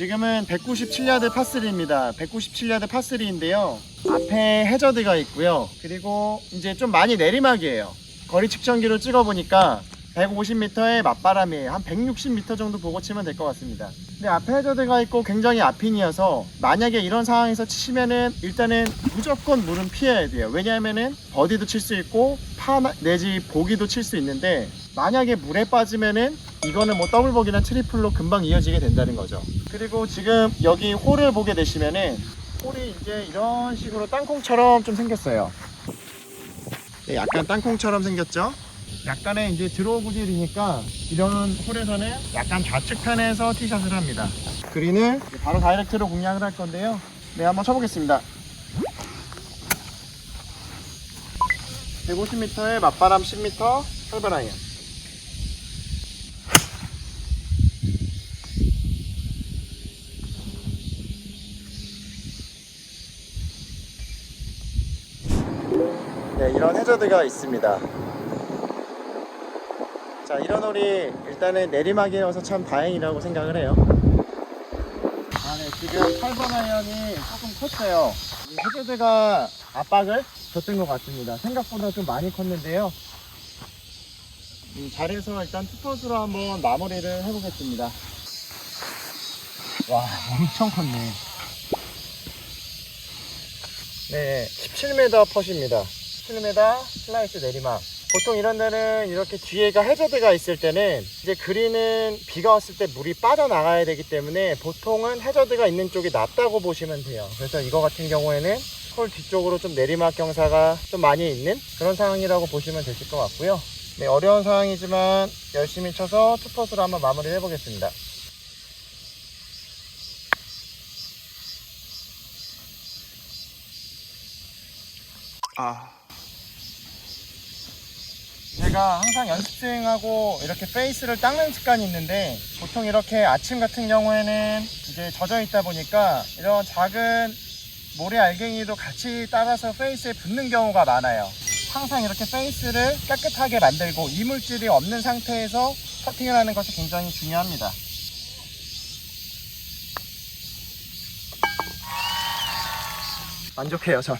지금은 197야드 파3입니다. 197야드 파3인데요. 앞에 해저드가 있고요. 그리고 이제 좀 많이 내리막이에요. 거리 측정기로 찍어보니까 150m의 맞바람이에요. 한 160m 정도 보고 치면 될 것 같습니다. 근데 앞에 해저드가 있고 굉장히 앞핀이어서 만약에 이런 상황에서 치시면은 일단은 무조건 물은 피해야 돼요. 왜냐하면은 버디도 칠 수 있고 파 내지 보기도 칠 수 있는데 만약에 물에 빠지면은 이거는 뭐 더블 버기나 트리플로 금방 이어지게 된다는 거죠. 그리고 지금 여기 홀을 보게 되시면은 홀이 이제 이런 식으로 땅콩처럼 좀 생겼어요. 네, 약간 땅콩처럼 생겼죠? 약간의 이제 드로우 구질이니까 이런 홀에서는 약간 좌측 편에서 티샷을 합니다. 그린을 바로 다이렉트로 공략을 할 건데요. 네, 한번 쳐보겠습니다. 150m에 맞바람 10m, 철반 아이언. 네, 이런 해저드가 있습니다. 자, 이런 홀이 일단은 내리막이어서 참 다행이라고 생각을 해요. 아, 네, 지금 8번 아이언이 조금 컸어요. 이 해저드가 압박을 줬던 것 같습니다. 생각보다 좀 많이 컸는데요. 음, 잘해서 일단 투퍼스로 한번 마무리를 해보겠습니다. 와, 엄청 컸네. 네, 17m 펫입니다. 17m 슬라이스 내리막. 보통 이런 데는 이렇게 뒤에가 해저드가 있을 때는 이제 그린은 비가 왔을 때 물이 빠져나가야 되기 때문에 보통은 해저드가 있는 쪽이 낫다고 보시면 돼요. 그래서 이거 같은 경우에는 홀 뒤쪽으로 좀 내리막 경사가 좀 많이 있는 그런 상황이라고 보시면 되실 것 같고요. 네, 어려운 상황이지만 열심히 쳐서 투퍼스로 한번 마무리를 해보겠습니다. 아. 제가 항상 연습생하고 이렇게 페이스를 닦는 습관이 있는데 보통 이렇게 아침 같은 경우에는 이제 젖어 있다 보니까 이런 작은 모래 알갱이도 같이 따라서 페이스에 붙는 경우가 많아요. 항상 이렇게 페이스를 깨끗하게 만들고 이물질이 없는 상태에서 퍼팅을 하는 것이 굉장히 중요합니다. 만족해요, 전.